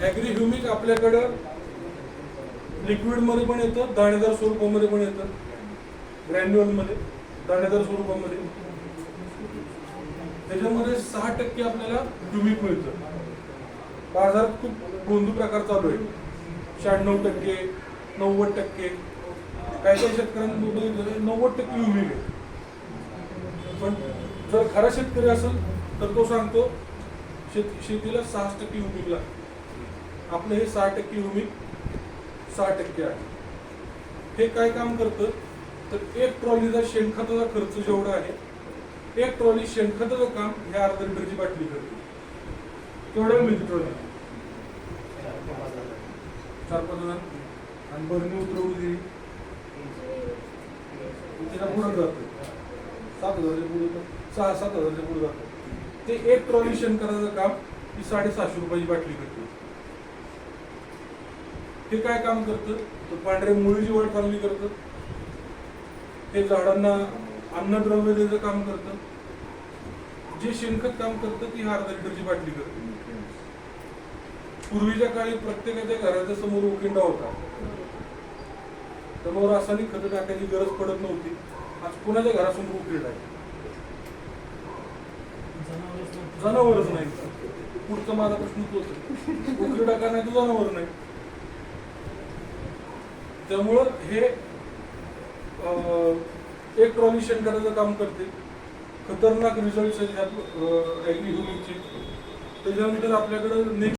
Agree humic आपल्याकडं लिक्विडमध्ये पण येतं दाणेदार स्वरूपामध्ये पण येतं. ग्रॅन्युअलमध्ये दाणेदार स्वरूपामध्ये. त्याच्यामध्ये सहा टक्के आपल्याला ह्युमिक मिळतं. बाजारात खूप गोंधू प्रकार चालू आहे शहाण्णव टक्के नव्वद टक्के. काही काही शेतकऱ्यांमध्ये नव्वद टक्के ह्युमिक आहे. पण जर खरा शेतकरी असेल तर तो सांगतो शेत शेतीला सहा टक्के ह्युमिक लागतं. आपलं हे सहा टक्के ह्युमिक सहा टक्के आहे. हे काय काम करतं? तर एक ट्रॉलीचा शेणखताचा खर्च जेवढा आहे एक ट्रॉली शेणखताचं काम ह्या अर्धा लिटरची बाटली करते. केवढ्या मिळते ट्रॉली? चार पाच हजार. आणि बरणी उतरवू दिली. तिला पुढं जातं. सात हजारच्या पुढे सहा सात हजारच्या पुढे जातं. ते एक ट्रॉली शेणखताचं काम ही साडेसहाशे रुपयाची बाटली करते. हे काय काम करतं? तर पांढरे मुळीची वाट चांगली करतं? हे झाडांना अन्नद्रव्य द्यायचं काम करतं? जे शेणखत काम करतं ती हा अर्धा लिटरची बाटली करते. पूर्वीच्या काळी प्रत्येकाच्या घराच्या समोर उकिंडा होता. त्यामुळे रासायनिक खतं टाकायची गरज पडत नव्हती. आज कोणाच्या घरासमोर उकिंडा आहे? जनावरच नाही. पुढचा माझा प्रश्न तोच आहे. उकिरडा का नाही तर जनावर नाही. त्यामुळं हे एक ट्रॉली शेणखताचं काम करते खतरनाक रिझल्ट आहेत ॲग्री त्याच्यानंतर आपल्याकडं नेक्स्ट